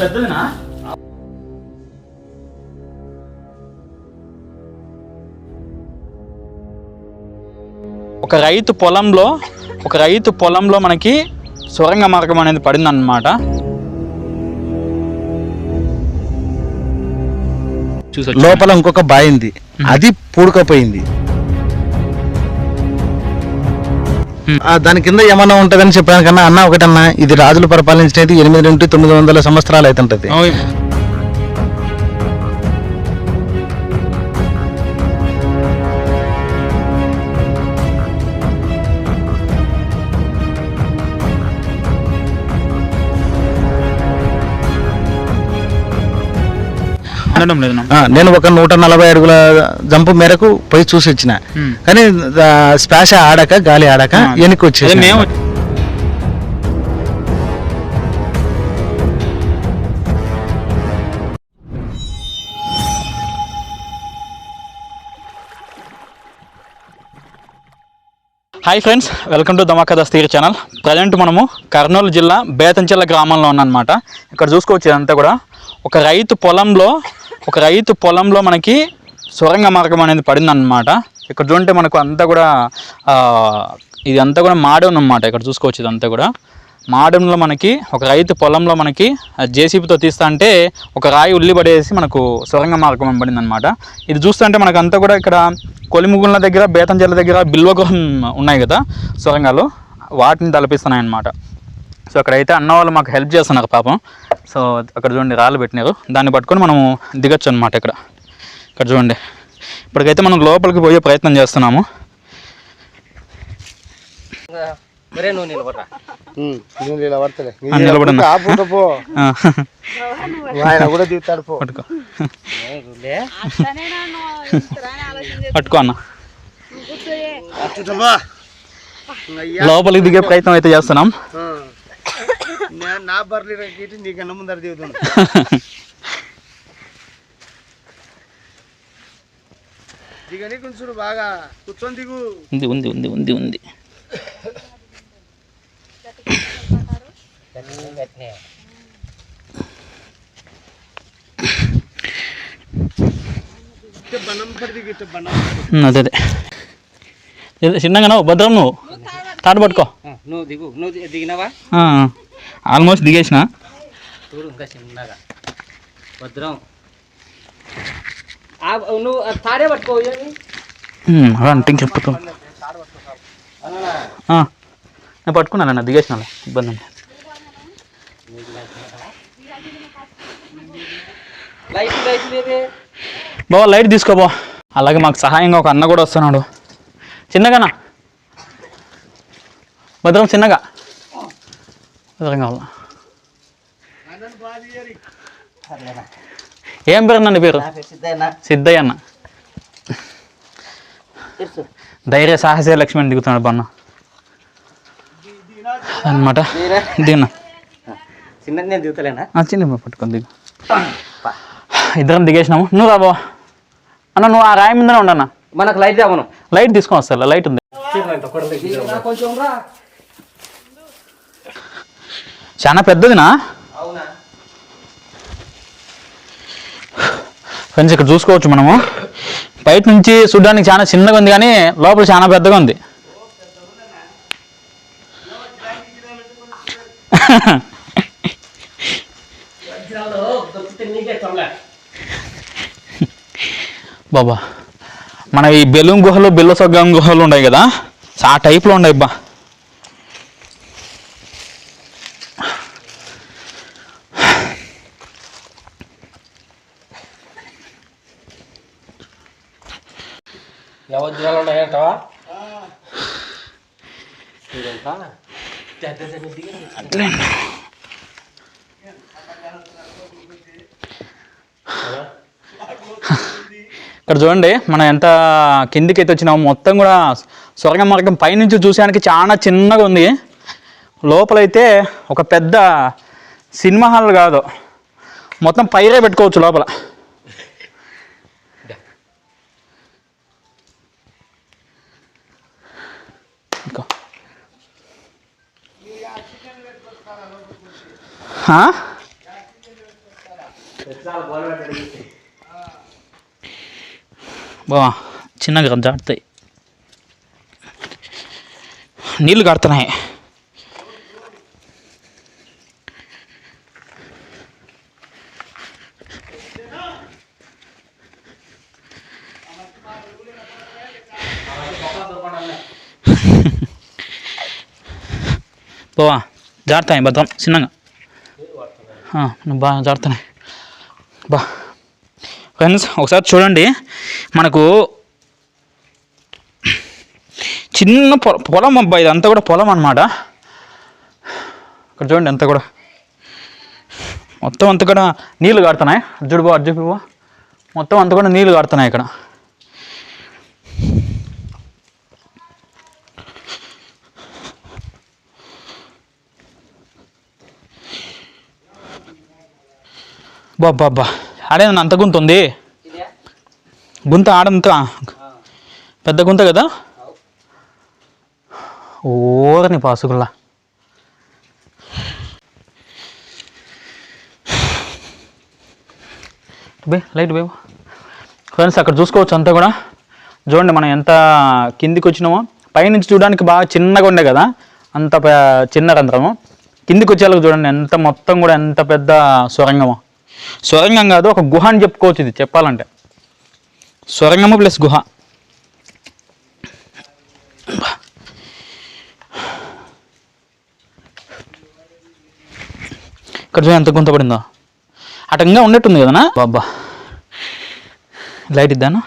పెద్దదినా ఒక రైతు పొలంలో ఒక రైతు పొలంలో మనకి సొరంగ మార్గం అనేది పడిందన్నమాట. లోపల ఇంకొక బావి ఉంది. అది పూడుకపోయింది. దాని కింద ఏమన్నా ఉంటదని చెప్పడానికన్నా అన్న ఒకటన్నా ఇది రాజులు పరిపాలించినది ఎనిమిది నుండి తొమ్మిది వందల సంవత్సరాలు అవుతుంటది. నేను ఒక నూట నలభై అడుగుల జంపు మేరకు పోయి చూసి వచ్చిన. కానీ స్పాష ఆడక గాలి ఆడక. వెనక్కి వచ్చేసి మేము hi friends welcome to Dhamaka దస్తీర్ channel present మనము కర్నూలు జిల్లా బేతంచెల్ల గ్రామంలో ఉన్నమాట ఇక్కడ చూసుకోవచ్చు ఇదంతా కూడా. ఒక రైతు పొలంలో ఒక రైతు పొలంలో మనకి సొరంగ మార్గం అనేది పడిందనమాట ఇక్కడ చూడంటే మనకు అంతా కూడా ఇది అంతా కూడా మాడౌన్ అనమాట ఇక్కడ చూసుకోవచ్చు ఇదంతా కూడా. మాడంలో మనకి ఒక రైతు పొలంలో మనకి జేసీబీతో తీస్తా అంటే ఒక రాయి ఉల్లి పడేసి మనకు సొరంగ మార్గం పడింది అనమాట ఇది చూస్తుంటే మనకు అంతా కూడా ఇక్కడ కొలిముగుల దగ్గర బేతంజల దగ్గర బిల్వగృహం ఉన్నాయి కదా సొరంగాలు. వాటిని తలపిస్తున్నాయి అన్నమాట సో అక్కడైతే అన్న వాళ్ళు మాకు హెల్ప్ చేస్తున్నారు పాపం. సో అక్కడ చూడండి రాళ్ళు పెట్టినారు. దాన్ని పట్టుకొని మనము దిగొచ్చు అనమాట ఇక్కడ. ఇక్కడ చూడండి. ఇప్పటికైతే మనం లోపలికి పోయే ప్రయత్నం చేస్తున్నాము. పట్టుకో. అన్న. లోపలికి దిగే ప్రయత్నం అయితే చేస్తున్నాం. బాగా. ఉంది ఉంది ఉంది ఉంది ఉంది. పడి దిగితే బన్నం ఉమ్, అదే అదే. ఏదో చిన్నగా నువ్వు భద్రం నువ్వు. తాడు పట్టుకో. నువ్వు దిగు నువ్వు దిగినావా? ఆల్మోస్ట్ దిగేసిన. చూడు ఇంకా చిన్నగా. భద్రం. నువ్వు తాడే పట్టుకో అంటే చెప్పుతాం నేను పట్టుకున్నాను అన్న దిగేసిన ఇబ్బంది బావ లైట్ తీసుకోబా అలాగే మాకు సహాయంగా ఒక అన్న కూడా వస్తున్నాడు. చిన్నగానా భద్రం చిన్నగా. కావాలా ఏం పేరు నన్ను పేరు? సిద్ధయ్య అన్న ధైర్య సాహసే లక్ష్మణ్ దిగుతున్నాడు బన్న. అనమాట దిగునా చిన్నది నేను దిగుతలేనా? చిన్న పట్టుకొని దిగు. ఇద్దరం దిగేసినాము. నువ్వు రాబో అన్న నువ్వు ఆ రాయి ముందర ఉండన్న మనకు లైట్ లైట్ తీసుకొని వస్తా లైట్ ఉంది. కొంచెం రా. చాలా పెద్దదినా? ఫ్రెండ్స్ ఇక్కడ చూసుకోవచ్చు మనము. బయట నుంచి చూడడానికి చాలా చిన్నగా ఉంది కానీ లోపల చాలా పెద్దగా ఉంది. బాబా మన ఈ బెలూన్ గుహలు బిల్ల సొగ్గం గుహలు ఉన్నాయి కదా? ఆ టైప్లో ఉన్నాయి బా ఉన్నాయంటావా దిగండి. ఇక్కడ చూడండి మనం ఎంత కిందికి అయితే వచ్చినామో మొత్తం కూడా స్వర్గ మార్గం పైనుంచి చూసానికి చాలా చిన్నగా ఉంది. లోపలైతే ఒక పెద్ద సినిమా హాల్ కాదు. మొత్తం పైరే పెట్టుకోవచ్చు లోపల. हाँ? बा चाड़ता नील कड़ता है बवा जाता है बदम सिन्ना నువ్వు బాగా జారుతున్నాయి బా. ఫ్రెండ్స్ ఒకసారి చూడండి. మనకు చిన్న పొ పొలం అబ్బా ఇదంతా కూడా పొలం అనమాట ఇక్కడ చూడండి అంతా కూడా. మొత్తం అంతా కూడా నీళ్ళు కాడుతున్నాయి అర్జుడు బా అర్జుడు బా. మొత్తం అంతా కూడా నీళ్ళు కాడుతున్నాయి ఇక్కడ. బాబ్బా అబ్బా ఆడేదన్నా అంత గుంత ఉంది? గుంత ఆడంత పెద్ద గుంత కదా? ఓరని పాసుకుల్లా. బే లైట్ బే. ఫ్రెండ్స్ అక్కడ చూసుకోవచ్చు అంతా కూడా. చూడండి మనం ఎంత కిందికి వచ్చినామో. పైనుంచి చూడడానికి బాగా చిన్నగా ఉండే కదా. అంత చిన్న రంధ్రము. కిందికి వచ్చేలాగా చూడండి ఎంత మొత్తం కూడా ఎంత పెద్ద సొరంగమో. సొరంగం కాదు ఒక గుహ అని చెప్పుకోవచ్చు ఇది చెప్పాలంటే. సొరంగము ప్లస్ గుహ. ఇక్కడ చూడ ఎంత గుంత పడిందో. అటంగా ఉన్నట్టుంది కదనా? బాబా లైట్ ఇద్దానా?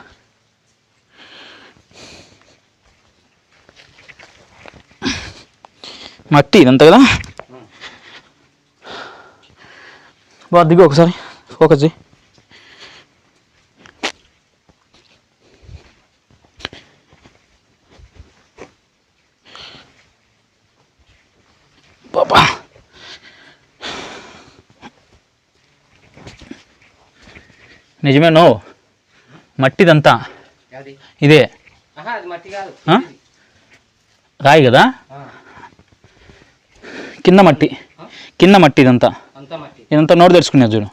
మట్టి ఇదంతా కదా? బా దిగు ఒకసారి ఫోకస్ చేయి బాబా నిజమే నో. మట్టిదంతా. ఇదే. రాయి కదా. కింద? మట్టి? కింద మట్టి. ఇదంతా అంతా మట్టి ఇదంతా నోటు తెరుచుకునేది చూడు.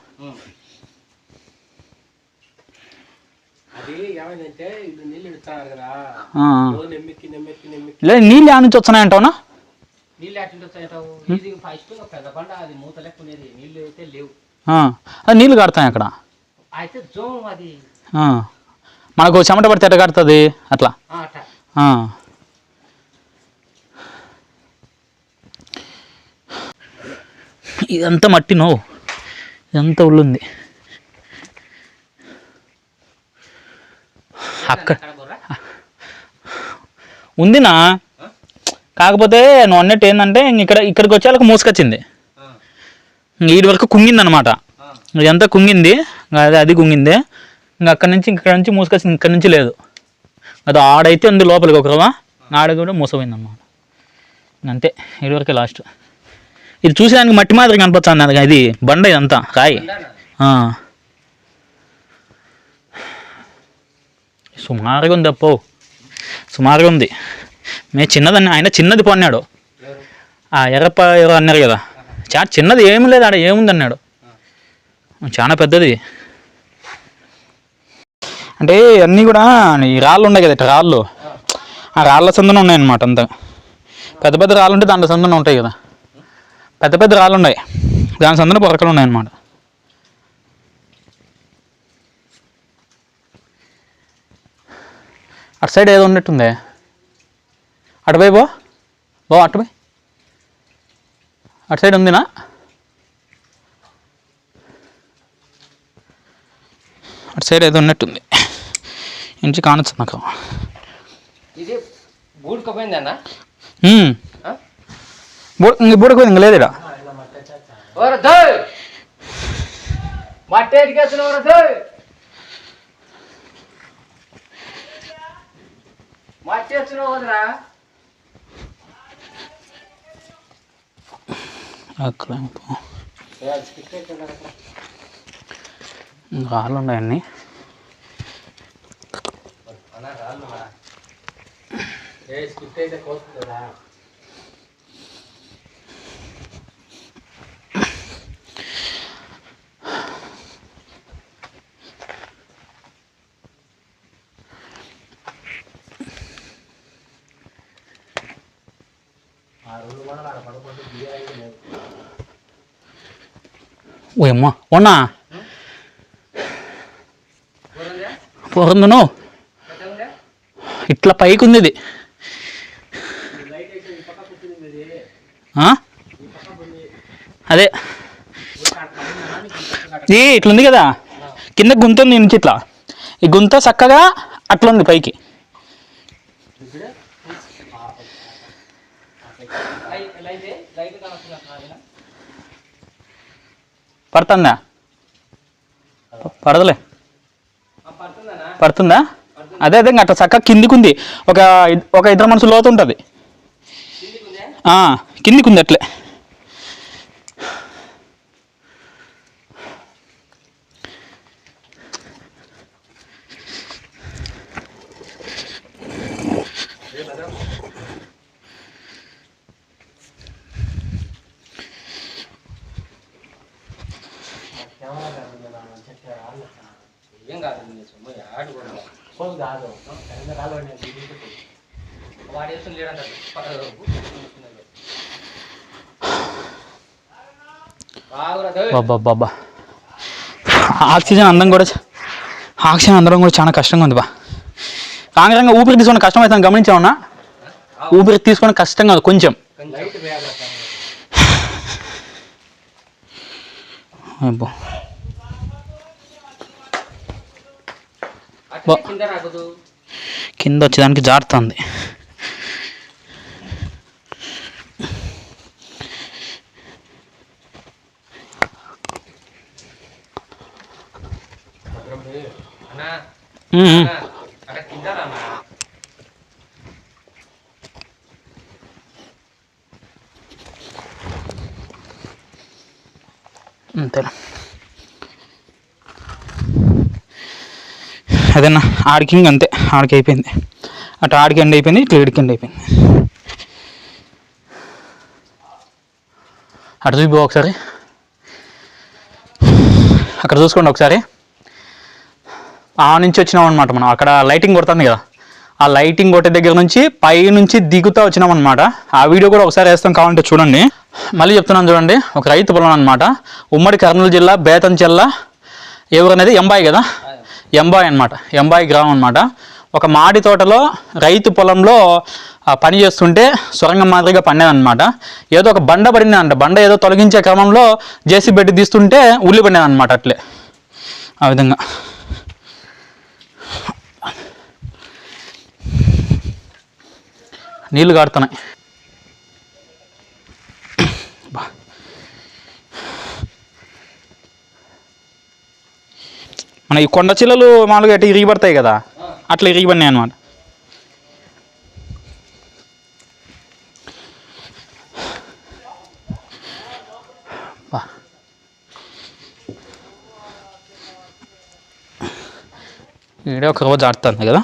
ఇప్పుడు నీళ్ళు ఆ, నుంచి ఎట్లా మూత లెక్కునేది నీళ్ళు కాడుతాయి అక్కడ. మనకు చెమట పడితే ఎట్ట కడుతుంది? అట్లా ఆ, అట్ట ఆ. ఇదంతా మట్టి నో. ఇదంతా ఉల్లుంది అక్కడ ఉందినా? కాకపోతే నువ్వు అన్నట్టు ఏంటంటే ఇంక ఇక్కడ ఇక్కడికి వచ్చేళ్ళకి మూసుకొచ్చింది. వీడి వరకు కుంగింది అనమాట. ఇదంతా కుంగింది. అది అది కుంగింది. ఇంకా అక్కడి నుంచి ఇక్కడ నుంచి మూసుకొచ్చింది. ఇక్కడ నుంచి లేదు. అది ఆడైతే ఉంది లోపలికి ఒక రవ్వ. ఆడ కూడా మూసపోయింది అనమాట అంతే ఇదివరకే లాస్ట్. ఇది చూసేదానికి మట్టి మాదిరి కనిపించాను అది ఇది బండ ఇదంతా కాయ. సుమారుగా ఉంది అప్పో. సుమారుగా ఉంది. మే చిన్నదని ఆయన చిన్నది పొన్నాడు ఆ ఎర్రప్ప ఎవరు అన్నారు కదా. చాలా చిన్నది ఏమి లేదు ఆడ ఏముంది అన్నాడు. చాలా పెద్దది. అంటే అన్నీ కూడా ఈ రాళ్ళు ఉన్నాయి కదా రాళ్ళు. ఆ రాళ్ళ సందున ఉన్నాయన్నమాట అంతా. పెద్ద పెద్ద రాళ్ళు ఉంటే దాంట్లో సందున ఉంటాయి కదా. పెద్ద పెద్ద రాళ్ళు ఉన్నాయి. దాని సందున పొరకలు ఉన్నాయన్నమాట. అటు సైడ్ ఏదో ఉన్నట్టుంది. అటుపోయి బో బో అటుపోయి అటు సైడ్ ఉందినా? అటు సైడ్ ఏదో ఉన్నట్టుంది. ఇంచి కానొచ్చు నాకు. ఇది బూడుకపోయిందన్న ఉమ్. బుడ ఇంక లేదు అక్కడ రాళ్ళు ఉన్నాయన్నీ ఏ స్కిట్ అయితే కోస్తుందా ఓ అమ్మ ఉన్నా? పొరందును ఇట్లా పైకి ఉంది ఇది ఆ? అదే. ఇది ఇట్లుంది కదా? కింద గుంత ఉంది నుంచి ఇట్లా. ఈ గుంత చక్కగా అట్లా ఉంది పైకి. పడుతుందా? పడదులే. పడుతుందా? అదే అదే అట్లా చక్కగా కిందికి ఉంది ఒక ఒక ఇద్దరు మనుషులు లోతు ఉంటుంది ఆ, కిందికి ఉంది అట్లే ఏం కాదు నీ సొమ్ము ఆడు కూడా ఫోన్ కాదు. కరెంట్ కాలు వాడు వేసుకుని లేడంట బాబా ఆక్సిజన్ అందం కూడా ఆక్సిజన్ అందడం కూడా చాలా కష్టంగా ఉంది బా. కాంగ్రంగా ఊపిరి తీసుకుని కష్టం అవుతుంది గమనించామన్నా ఊపిరి తీసుకొని కష్టంగా ఉంది కొంచెం. అబ్బో. కింద వచ్చేదానికి జారుతుంది. అంతేనా అదేనా ఆడికి అంతే ఆడికి అయిపోయింది. అటు ఆడికి ఎండ్ అయిపోయింది ఇట్లా ఇడికి ఎండ్ అయిపోయింది. అటు చూపి ఒకసారి. అక్కడ చూసుకోండి ఒకసారి. ఆ నుంచి వచ్చినాం అనమాట మనం. అక్కడ లైటింగ్ కొడుతుంది కదా. ఆ లైటింగ్ కొట్టే దగ్గర నుంచి పై నుంచి దిగుతా వచ్చినాం అనమాట ఆ వీడియో కూడా ఒకసారి వేస్తాం కావాలంటే చూడండి. మళ్ళీ చెప్తున్నాను చూడండి. ఒక రైతు పొలం అనమాట ఉమ్మడి కర్నూలు జిల్లా బేతంచెల్ల ఎవరు అనేది ఎంబాయి కదా. ఎంబాయి అనమాట ఎంబాయి గ్రామం అనమాట ఒక మాడి తోటలో రైతు పొలంలో పని చేస్తుంటే సొరంగం మాదిరిగా పండేదనమాట ఏదో ఒక బండ పడిందంట బండ ఏదో తొలగించే క్రమంలో జేసీ పెట్టి తీస్తుంటే ఉల్లి పడినదన్నమాట అట్లే. ఆ విధంగా. నీళ్ళు కాడుతున్నాయి ఈ కొండ చిల్లలు మామూలుగా అట్లా ఇరిగి పడతాయి కదా అట్లా ఇరిగిపడినాయి అనమాట ఈడే ఒక రోజు ఆడుతుంది కదా.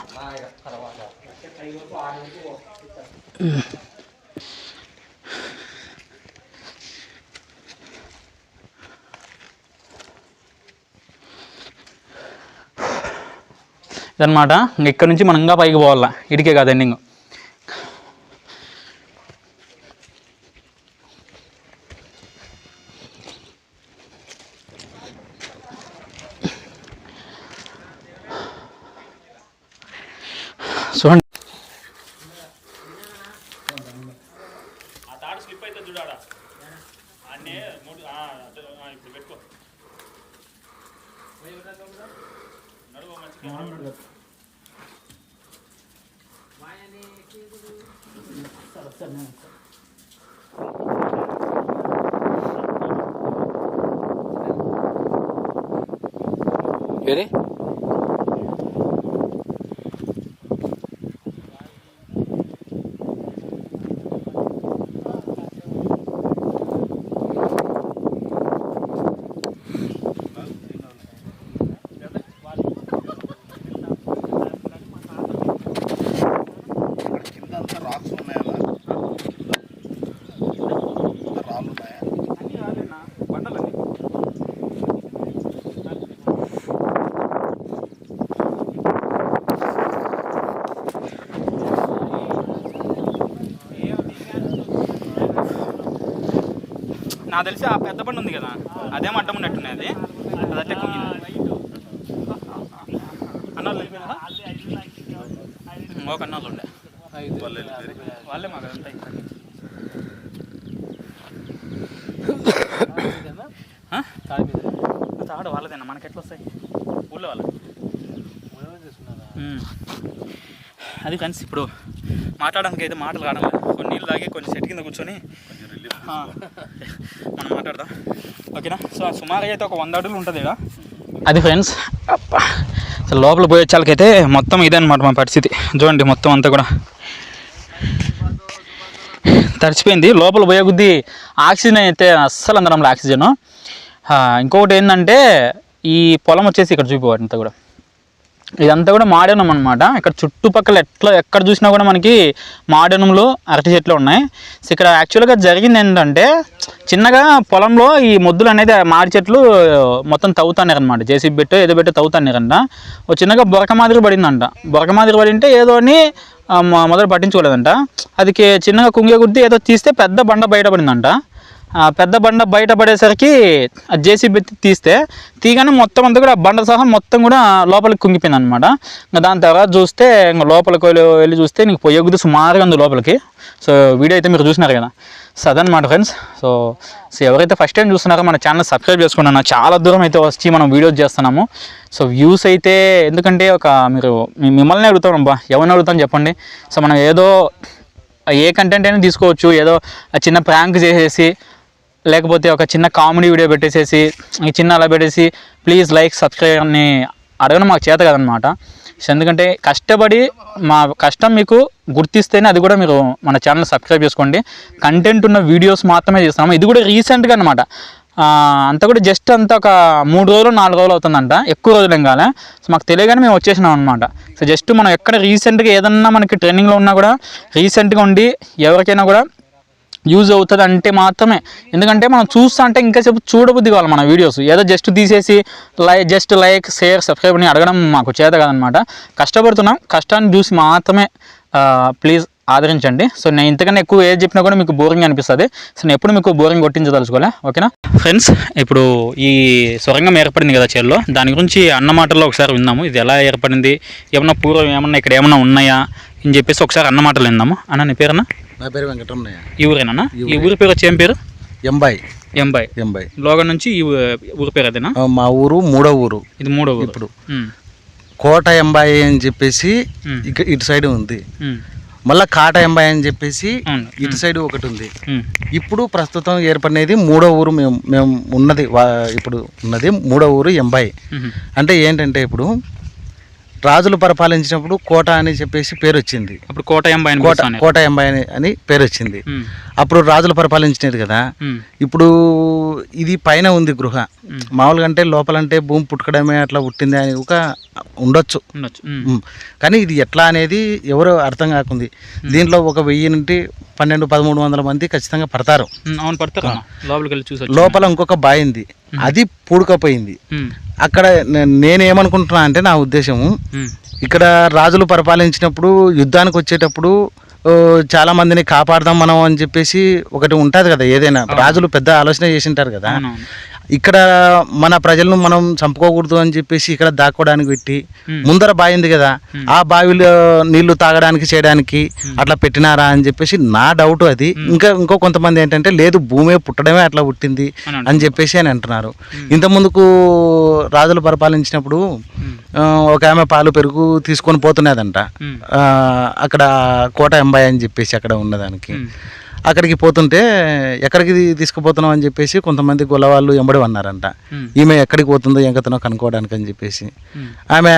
ఇదనమాట ఇక్కడ నుంచి మనం ఇంకా పైకి పోవాలా. ఇడికే కాదు ఎండింగ్ చూడండి వేరే కింద అంతా రాక్స్ ఉన్నాయా రాళ్ళు ఉన్నాయా నాకు తెలిసి ఆ పెద్ద బండి ఉంది కదా అదేం అడ్డం ఉన్నట్టున్నది అది. అట్టే కుంగింది. అన్నోళ్ళు వెళ్ళిపోయినారా? ఇంకొక ఉండే. వాళ్ళే మాకు అదంతా తాడు వాళ్ళదేనా? మనకి ఎట్లా వస్తాయి ఊళ్ళో వాళ్ళకి అది ఫ్రెండ్స్ ఇప్పుడు మాట్లాడడానికి అయితే మాటలు రావడం లేదు. కొన్ని నీళ్ళు తాగి కొంచెం చెట్టు కింద కూర్చొని మనం మాట్లాడదాం. ఓకేనా? సో సుమారుగా అయితే ఒక వంద అడుగులు ఉంటుంది ఇక్కడ అది ఫ్రెండ్స్ అసలు లోపల పోయే చాలకైతే మొత్తం ఇదే అనమాట మా పరిస్థితి. చూడండి మొత్తం అంతా కూడా. తడిచిపోయింది. లోపల పోయే కొద్దీ ఆక్సిజన్ అయితే అస్సలు అందడంలో ఆక్సిజన్. ఇంకొకటి ఏంటంటే ఈ పొలం వచ్చేసి ఇక్కడ చూపివాడు అంతా కూడా. ఇదంతా కూడా మాడనం అనమాట ఇక్కడ చుట్టుపక్కల ఎట్లా ఎక్కడ చూసినా కూడా మనకి మాడనంలో అరటి చెట్లు ఉన్నాయి. సో ఇక్కడ యాక్చువల్గా జరిగింది ఏంటంటే చిన్నగా పొలంలో ఈ మొద్దులు అనేది మాడి చెట్లు మొత్తం తవ్వుతాన్నారు అనమాట జేసీబీ పెట్టు ఏదో పెట్టు తవ్వుతాన్నారంట. ఓ చిన్నగా బొరక మాదిరి పడిందంట. బొరక మాదిరి పడింటే ఏదో అని మొదలు పట్టించుకోలేదంట. అది చిన్నగా కుంగే కొద్దీ ఏదో తీస్తే పెద్ద బండ బయటపడిందంట పడిందంట. పెద్ద బండ బయట పడేసరికి జేసీబీ తీస్తే తీగానే మొత్తం అంతా కూడా బండ సహా మొత్తం కూడా లోపలికి కుంగిపోయింది అనమాట ఇంకా దాని తర్వాత చూస్తే ఇంకా లోపలికి వెళ్ళి వెళ్ళి చూస్తే నీకు పొయ్యగుద్ది సుమారుగా ఉంది లోపలికి. సో వీడియో అయితే మీరు చూసినారు కదా. సో అదనమాట ఫ్రెండ్స్ సో సో ఎవరైతే ఫస్ట్ టైం చూస్తున్నారో మన ఛానల్ సబ్స్క్రైబ్ చేసుకున్నాను చాలా దూరం అయితే వచ్చి మనం వీడియోస్ చేస్తున్నాము. సో వ్యూస్ అయితే ఎందుకంటే ఒక మీరు మిమ్మల్ని అడుగుతాం అబ్బా ఎవరిని అడుగుతాం చెప్పండి. సో మనం ఏదో ఏ కంటెంట్ అయినా తీసుకోవచ్చు ఏదో చిన్న ప్రాంక్ చేసేసి లేకపోతే ఒక చిన్న కామెడీ వీడియో పెట్టేసేసి ఈ చిన్న అలా పెట్టేసి ప్లీజ్ లైక్ సబ్స్క్రైబ్ అని అడగడం మాకు చేత కదనమాట. సో ఎందుకంటే కష్టపడి మా కష్టం మీకు గుర్తిస్తేనే అది కూడా మీరు మన ఛానల్ సబ్స్క్రైబ్ చేసుకోండి. కంటెంట్ ఉన్న వీడియోస్ మాత్రమే చేస్తాము. ఇది కూడా రీసెంట్గా అనమాట అంతా కూడా జస్ట్ అంతా ఒక మూడు రోజులు నాలుగు రోజులు అవుతుందంట. ఎక్కువ రోజులు ఏం కాలే. సో మాకు తెలియగానే మేము వచ్చేసినాం అనమాట సో జస్ట్ మనం ఎక్కడ రీసెంట్గా ఏదన్నా మనకి ట్రైనింగ్లో ఉన్నా కూడా రీసెంట్గా ఉండి ఎవరికైనా కూడా యూజ్ అవుతుంది అంటే మాత్రమే. ఎందుకంటే మనం చూస్తా అంటే ఇంకా సేపు చూడబుద్ధి కావాలి మన వీడియోస్ ఏదో జస్ట్ తీసేసి like just like share subscribe అని అడగడం మాకు చేత కాదనమాట కష్టపడుతున్నాం. కష్టాన్ని చూసి మాత్రమే ప్లీజ్ ఆదరించండి. సో నేను ఇంతకన్నా ఎక్కువ ఏది చెప్పినా కూడా మీకు బోరింగ్ అనిపిస్తుంది. సో నేను ఎప్పుడు మీకు బోరింగ్ కొట్టించదలుచుకోలే. ఓకేనా? ఫ్రెండ్స్ ఇప్పుడు ఈ సొరంగం ఏర్పడింది కదా చెల్లో దాని గురించి అన్న మాటల్లో ఒకసారి విందాము. ఇది ఎలా ఏర్పడింది? ఏమన్నా పూర్వం ఏమన్నా ఇక్కడ ఏమన్నా ఉన్నాయా? అని చెప్పేసి ఒకసారి అన్న మాటలు విందాము. అన్న నీ పేరన్నా? నా పేరు వెంకటరమణయ్య. ఈ ఊరేనా? ఈ ఊరి. పేరు వచ్చి ఏం పేరు? ఎంబాయి ఎంబాయ్ ఎంబాయి లోగన్ నుంచి ఈ ఊరి పేరు అదేనా? మా ఊరు మూడో ఊరు. ఇది మూడో ఊరు. ఇప్పుడు. కోట ఎంబాయి అని చెప్పేసి ఇటు సైడ్ ఉంది. మళ్ళా కాట ఎంబాయి అని చెప్పేసి. ఇటు సైడ్ ఒకటి ఉంది. ఇప్పుడు ప్రస్తుతం ఏర్పడినది మూడో ఊరు మేము మేము ఉన్నది ఇప్పుడు ఉన్నది మూడో ఊరు ఎంబాయి అంటే ఏంటంటే ఇప్పుడు రాజులు పరిపాలించినప్పుడు కోట అని చెప్పేసి పేరు వచ్చింది అప్పుడు కోట ఎంబాయ్ కోట. కోట ఎంబాయి అని- అని పేరు వచ్చింది అప్పుడు రాజులు పరిపాలించినది కదా. ఇప్పుడు ఇది పైన ఉంది గృహ. మామూలుగా అంటే లోపలంటే భూమి పుట్టకడమే అట్లా పుట్టింది అని ఒక ఉండొచ్చు. కానీ ఇది ఎట్లా అనేది ఎవరో అర్థం కాకుంది. దీంట్లో ఒక వెయ్యి నుండి పన్నెండు పదమూడు వందల మంది ఖచ్చితంగా పడతారు. లోపల ఇంకొక బావి ఉంది. అది పూడుకపోయింది. అక్కడ నేనేమనుకుంటున్నా అంటే నా ఉద్దేశము. ఇక్కడ రాజులు పరిపాలించినప్పుడు యుద్ధానికి వచ్చేటప్పుడు చాలా మందిని కాపాడదాం మనం అని చెప్పేసి ఒకటి ఉంటుంది కదా ఏదైనా. రాజులు పెద్ద ఆలోచన చేసింటారు కదా. ఇక్కడ మన ప్రజలను మనం చంపుకోకూడదు అని చెప్పేసి ఇక్కడ దాక్కోవడానికి పెట్టి. ముందర బావి ఉంది కదా ఆ బావిలో నీళ్ళు తాగడానికి చేయడానికి అట్లా పెట్టినారా అని చెప్పేసి నా డౌట్ అది. ఇంకా ఇంకో కొంతమంది ఏంటంటే లేదు భూమే పుట్టడమే అట్లా పుట్టింది అని చెప్పేసి అని అంటున్నారు. ఇంత ముందుకు రాజులు పరిపాలించినప్పుడు ఒక ఆమె పాలు పెరుగు తీసుకొని పోతున్నదంట. అక్కడ కోట ఎంబాయి అని చెప్పేసి అక్కడ ఉన్నదానికి. అక్కడికి పోతుంటే ఎక్కడికి తీసుకుపోతున్నాం అని చెప్పేసి కొంతమంది గొల్లవాళ్ళు ఎంబడి అన్నారంట ఈమె ఎక్కడికి పోతుందో ఎంకతనో కనుక్కోవడానికి అని చెప్పేసి. ఆమె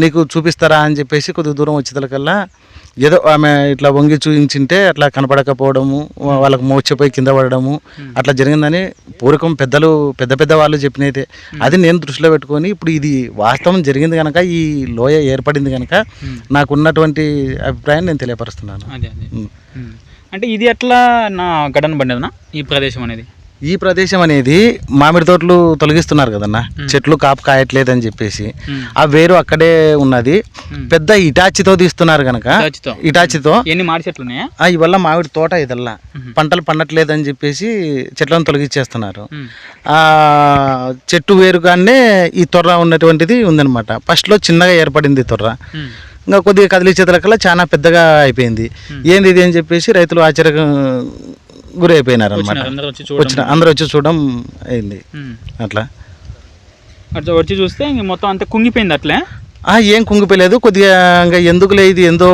నీకు చూపిస్తారా అని చెప్పేసి కొద్ది దూరం వచ్చేతలకల్లా ఏదో ఆమె ఇట్లా వంగి చూపించింటే అట్లా కనపడకపోవడము వాళ్ళకి మోర్చిపోయి కింద పడడము అట్లా జరిగిందని పూర్వకం పెద్దలు పెద్ద పెద్ద వాళ్ళు చెప్పినైతే. అది నేను దృష్టిలో పెట్టుకొని ఇప్పుడు ఇది వాస్తవం జరిగింది కనుక ఈ లోయ ఏర్పడింది కనుక నాకున్నటువంటి అభిప్రాయం నేను తెలియపరుస్తున్నాను. అంటే ఇది ఎట్లా నా గడన పడినదనా ఈ ప్రదేశం అనేది? ఈ ప్రదేశం అనేది మామిడి తోటలు తొలగిస్తున్నారు కదన్న. చెట్లు కాపు కాయట్లేదని చెప్పేసి. మ్మ్. ఆ వేరు అక్కడే ఉన్నది. పెద్ద ఇటాచితో తీస్తున్నారు కనుక ఇటాచితో. ఎన్ని మాడి చెట్లు ఉన్నాయా? ఆ ఇవల్ల మామిడి తోట ఇదల్లా. పంటలు పండట్లేదని చెప్పేసి చెట్లను తొలగించేస్తున్నారు. ఆ చెట్టు వేరుగానే ఈ తొర్ర ఉన్నటువంటిది ఉందన్నమాట. ఫస్ట్లో చిన్నగా ఏర్పడింది తొర్ర. ఇంకా కొద్దిగా కదిలి చేతులకల్లా చాలా పెద్దగా అయిపోయింది. ఏంది ఇది అని చెప్పేసి రైతులు ఆశ్చర్య గురి అయిపోయినారు అనమాట వచ్చిన అందరూ వచ్చి చూడడం అయింది. అట్లా. అట్లా వచ్చి చూస్తే ఇంక మొత్తం అంతా కుంగిపోయింది అట్లే? ఏం కుంగిపోలేదు. కొద్దిగా ఇంకా ఎందుకులే ఇది? ఎందో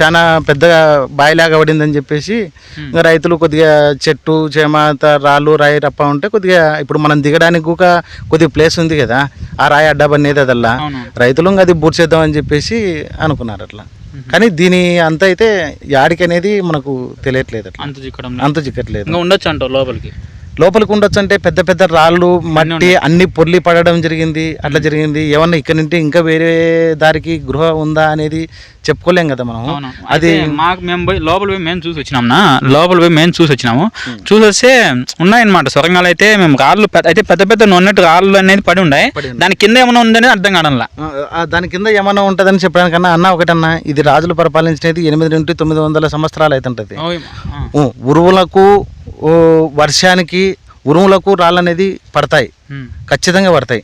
చాలా పెద్దగా బాయిలాగా పడిందని చెప్పేసి ఇంకా రైతులు కొద్దిగా చెట్టు చేమ త- రాళ్ళు రాయి రప్ప ఉంటే కొద్దిగా ఇప్పుడు మనం దిగడానికి కూడా కొద్దిగా ప్లేస్ ఉంది కదా ఆ రాయి అడ్డా అనేది అదల్లా. రైతులు ఇంకా అది బూడ్చేద్దాం అని చెప్పేసి అనుకున్నారు అట్లా. కానీ దీని అంత అయితే యాడికి అనేది మనకు తెలియట్లేదు అంత చిక్కడం అంత చిక్కట్లేదు ఇంకా ఉండొచ్చు అంటావు లోపలికి? లోపలికి ఉండొచ్చు అంటే పెద్ద పెద్ద రాళ్ళు మట్టి అన్ని పొర్లి పడడం జరిగింది అట్లా జరిగింది. ఏమన్నా ఇక్కడ నుండి ఇంకా వేరే దారికి గృహ ఉందా అనేది చెప్పుకోలేం కదా మనం. అది మాకు మేము పోయి లోపల పోయి మేము చూసి వచ్చినాంనా? లోపల పోయి మేము చూసి వచ్చినాము. చూసి వస్తే ఉన్నాయన్నమాట సొరంగాలు అయితే మేము రాళ్ళు అయితే పెద్ద పెద్ద నొన్నట్టు రాళ్ళు అనేది పడి ఉన్నాయి దాని కింద ఏమైనా ఉందనేది అర్థం కావడంలా? దాని కింద ఏమన్నా ఉంటుందని చెప్పడానికన్నా అన్న ఒకటన్నా ఇది రాజులు పరిపాలించినది ఎనిమిది నుండి తొమ్మిది వందల సంవత్సరాలు అవుతుంటది. ఊ, ఉరువులకు వర్షానికి ఉరుములకు రాళ్ళు అనేది పడతాయి ఖచ్చితంగా పడతాయి.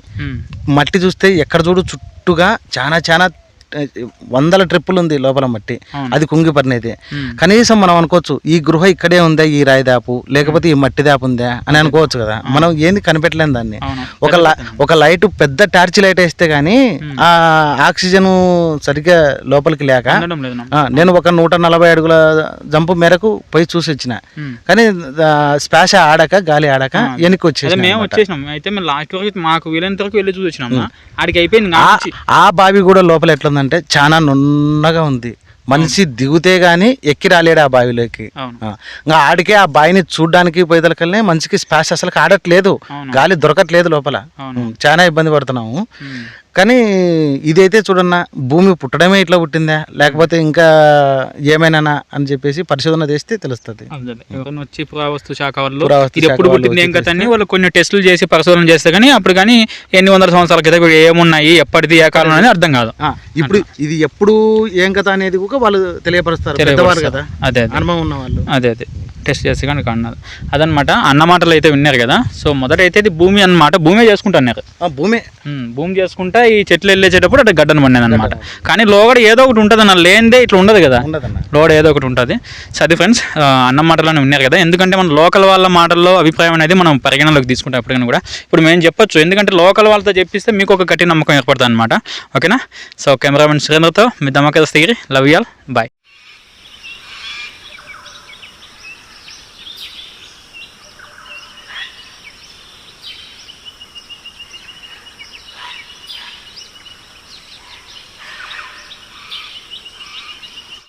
మట్టి చూస్తే ఎక్కడ చూడు చుట్టుగా చాలా చాలా వందల ట్రిప్పులు ఉంది లోపల మట్టి. అది కుంగిపడినది. కనీసం మనం అనుకోవచ్చు ఈ గృహ ఇక్కడే ఉందా ఈ రాయి దాపు? లేకపోతే ఈ మట్టి దాపు ఉందా అని అనుకోవచ్చు కదా. మనం ఏంది కనిపెట్టలేం దాన్ని? ఒక ఒక లైట్ పెద్ద టార్చ్ లైట్ వేస్తే గానీ ఆ ఆక్సిజన్ సరిగ్గా లోపలికి లేక నేను ఒక నూట నలభై అడుగుల జంపు మేరకు పోయి చూసి వచ్చిన. కానీ స్పాష ఆడక గాలి ఆడక వెనక్కి వచ్చేసి మేము వచ్చేసినాం అయితే మేము లాస్ట్ వరకు మాకు వీలైనంత వరకు వెళ్ళి చూసి వచ్చినాం. ఆడికి అయిపోయింది ఆ- బావి కూడా లోపల ఎట్లుందంటే చాలా నున్నగా ఉంది. మనిషి దిగుతే గానీ ఎక్కి రాలేడు ఆ బావిలోకి. ఇంకా ఆడికే ఆ బావిని చూడడానికి పోయేదలకల్నే మనిషికి స్పాష్ అసలు ఆడట్లేదు. గాలి దొరకట్లేదు లోపల. చాలా ఇబ్బంది పడుతున్నాము. కానీ ఇదైతే చూడన్న భూమి పుట్టడమే ఇట్లా పుట్టిందా? లేకపోతే ఇంకా ఏమైనా అని చెప్పేసి పరిశోధన చేస్తే తెలుస్తుంది. వచ్చి పురావస్తు శాఖ వాళ్ళు ఎప్పుడు పుట్టింది ఏం అని వాళ్ళు కొన్ని టెస్టులు చేసి పరిశోధన చేస్తే కానీ అప్పుడు కానీ ఎన్ని వందల సంవత్సరాల క్రితం ఏమున్నాయి ఎప్పటిది ఏ కాలం అని అర్థం కాదు. ఇప్పుడు ఇది ఎప్పుడు ఏం కథ అనేది కూడా వాళ్ళు తెలియపరుస్తారు పెద్దవారు కదా అదే అదే. అనుభవం ఉన్న వాళ్ళు అదే అదే. టెస్ట్ చేస్తే కానీ అన్నది అదనమాట అన్న మాటలు అయితే విన్నారు కదా. సో మొదట అయితే ఇది భూమి అన్నమాట. భూమే చేసుకుంటున్నారు ఆ, భూమే. ఉమ్, భూమి చేసుకుంటా ఈ చెట్లు వెళ్ళేసేటప్పుడు అట్లా గడ్డను పడినది. అనమాట కానీ లోగడ ఏదో ఒకటి ఉంటుంది అన్న లేనిదే ఇట్లా ఉండదు కదా. లోడ్ ఏదో ఒకటి ఉంటుంది. సో అది ఫ్రెండ్స్ అన్న మాటలను విన్నారు కదా. ఎందుకంటే మన లోకల్ వాళ్ళ మాటల్లో అభిప్రాయం అనేది మనం పరిగణలోకి తీసుకుంటాం ఎప్పటికైనా కూడా. ఇప్పుడు మేము చెప్పొచ్చు. ఎందుకంటే లోకల్ వాళ్ళతో చెప్పిస్తే మీకు ఒక గట్టి నమ్మకం ఏర్పడుతుంది అనమాట ఓకేనా? సో కెమెరామెన్ సురేంద్రతో మీ దమ్మకథ స్థిరి లవ్ యాల్ బాయ్